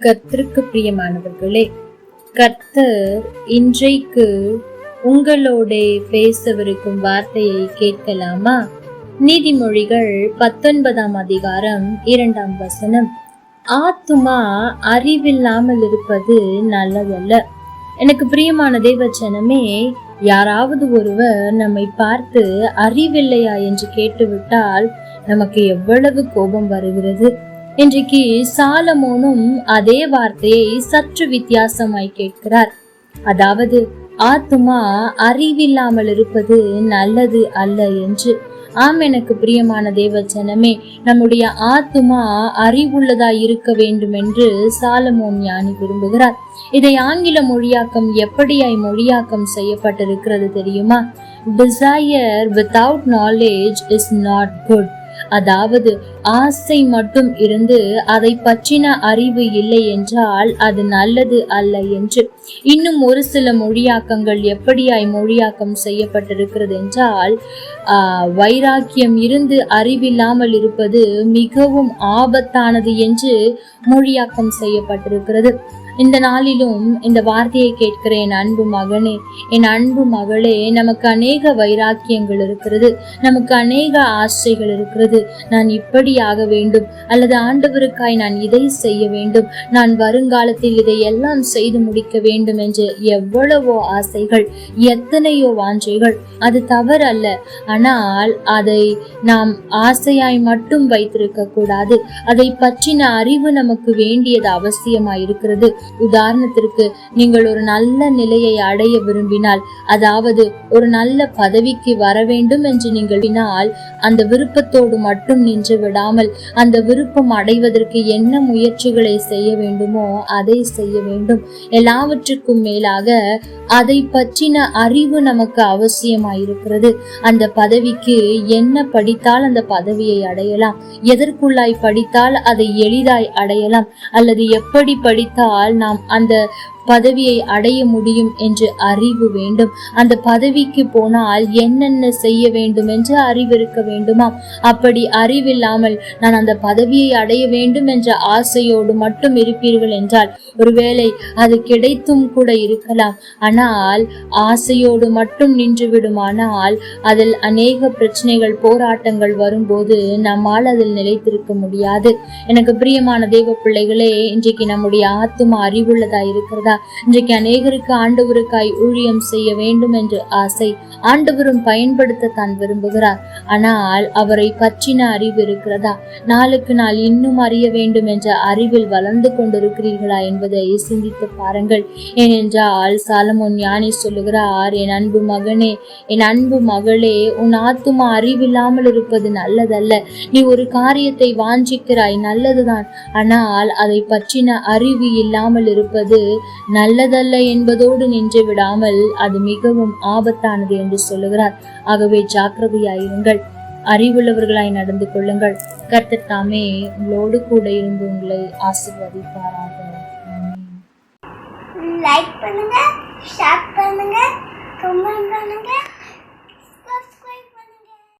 கர்த்தருக்கு பிரியமானவர்களே கர்த்தர் இன்றைக்கு உங்களோட பேசவிருக்கும் வார்த்தையை கேட்கலாமா? நீதிமொழிகள் பத்தொன்பதாம் அதிகாரம் இரண்டாம் வசனம். ஆத்துமா அறிவில்லாமல் இருப்பது நல்லதல்ல. எனக்கு பிரியமான தேவச்சனமே யாராவது ஒருவர் நம்மை பார்த்து அறிவில்லையா என்று கேட்டுவிட்டால் நமக்கு எவ்வளவு கோபம் வருகிறது. இன்றைக்கு சாலமோனும் அதே வார்த்தையை சற்று வித்தியாசமாய் கேட்கிறார். அதாவது ஆத்துமா அறிவில்லாமல் இருப்பது நல்லது அல்ல என்று. ஆம் எனக்கு பிரியமான தேவச்சனமே நம்முடைய ஆத்துமா அறிவுள்ளதா இருக்க வேண்டும் என்று சாலமோன் ஞானி விரும்புகிறார். இதை ஆங்கில மொழியாக்கம் எப்படியாய் மொழியாக்கம் செய்யப்பட்டிருக்கிறது தெரியுமா? Desire without knowledge is not good அதாவது ஆசை மட்டும் இருந்து அதை பற்றின அறிவு இல்லை என்றால் அது நல்லது அல்ல என்று. இன்னும் ஒரு சில மொழியாக்கங்கள் எப்படியாய் மொழியாக்கம் செய்யப்பட்டிருக்கிறது என்றால் ஆஹ் வைராக்கியம் இருந்து அறிவில்லாமல் இருப்பது மிகவும் ஆபத்தானது என்று மொழியாக்கம் செய்யப்பட்டிருக்கிறது. இந்த நாளிலும் இந்த வார்த்தையை கேட்கிற என் அன்பு மகனே என் அன்பு மகளே நமக்கு அநேக வைராக்கியங்கள் இருக்கிறது நமக்கு அநேக ஆசைகள் இருக்கிறது. நான் இப்படி ஆக வேண்டும் அல்லது ஆண்டவருக்காய் நான் இதை செய்ய வேண்டும் நான் வருங்காலத்தில் இதை எல்லாம் செய்து முடிக்க வேண்டும் என்று எவ்வளவோ ஆசைகள் எத்தனையோ வாஞ்சைகள். அது தவறு அல்ல ஆனால் அதை நாம் ஆசையாய் மட்டும் வைத்திருக்க கூடாது அதை பற்றின அறிவு நமக்கு வேண்டியது அவசியமாயிருக்கிறது. உதாரணத்திற்கு நீங்கள் ஒரு நல்ல நிலையை அடைய விரும்பினால் அதாவது ஒரு நல்ல பதவிக்கு வர வேண்டும் என்று நீங்கள் அந்த விருப்பத்தோடு மட்டும் நின்று விடாமல் அந்த விருப்பம் அடைவதற்கு என்ன முயற்சிகளை செய்ய வேண்டுமோ அதை செய்ய வேண்டும். எல்லாவற்றுக்கும் மேலாக அதை பற்றின அறிவு நமக்கு அவசியமாயிருக்கிறது. அந்த பதவிக்கு என்ன படித்தால் அந்த பதவியை அடையலாம்? எதற்குள்ளாய் படித்தால் அதை எளிதாய் அடையலாம்? அல்லது எப்படி படித்தால் நாம் அந்த பதவியை அடைய முடியும் என்று அறிவு வேண்டும். அந்த பதவிக்கு போனால் என்னென்ன செய்ய வேண்டும் என்று அறிவு இருக்க வேண்டுமா? அப்படி அறிவில்லாமல் நான் அந்த பதவியை அடைய வேண்டும் என்ற ஆசையோடு மட்டும் இருப்பீர்கள் என்றால் ஒருவேளை அது கிடைத்தும் கூட இருக்கலாம். ஆனால் ஆசையோடு மட்டும் நின்றுவிடுமானால் அதில் அநேக பிரச்சனைகள் போராட்டங்கள் வரும்போது நம்மால் அதில் நிலைத்திருக்க முடியாது. எனக்கு பிரியமான தெய்வ பிள்ளைகளே இன்றைக்கு நம்முடைய ஆத்துமா அறிவுள்ளதா இருக்கிறதா இன்றைக்கு அநேகருக்கு ஆண்டவருக்காய் ஊழியம் செய்ய வேண்டும் என்று ஆசை ஆண்டவரும் பயன்படுத்த தான் விரும்புகிறார். ஆனால் அவரை பற்றின அறிவு இருக்கிறதா? நாளுக்கு நாள் இன்னும் அறிய வேண்டும் என்ற அறிவில் வளர்ந்து கொண்டிருக்கிறீர்களா என்பதை சிந்தித்து பாருங்கள். ஏனென்றால் சாலமோன் ஞானி சொல்லுகிறார் என் அன்பு மகனே என் அன்பு மகளே உன் ஆத்துமா அறிவில்லாமல் இருப்பது நல்லதல்ல. நீ ஒரு காரியத்தை வாஞ்சிக்கிறாய் நல்லதுதான். ஆனால் அதை பற்றின அறிவு இல்லாமல் இருப்பது நல்லதல்ல என்பதோடு நின்று விடாமல் அது மிகவும் ஆபத்தானது என்று சொல்லுகிறார். ஆகவே ஜாக்கிரதையாயிருங்கள் அறிவுள்ளவர்களாய் நடந்து கொள்ளுங்கள். கர்த்தர் தாமே உங்களோடு கூட இருந்து உங்களை ஆசிர்வதிப்பாராக. லைக் பண்ணுங்க ஷேர் பண்ணுங்க கமெண்ட் பண்ணுங்க.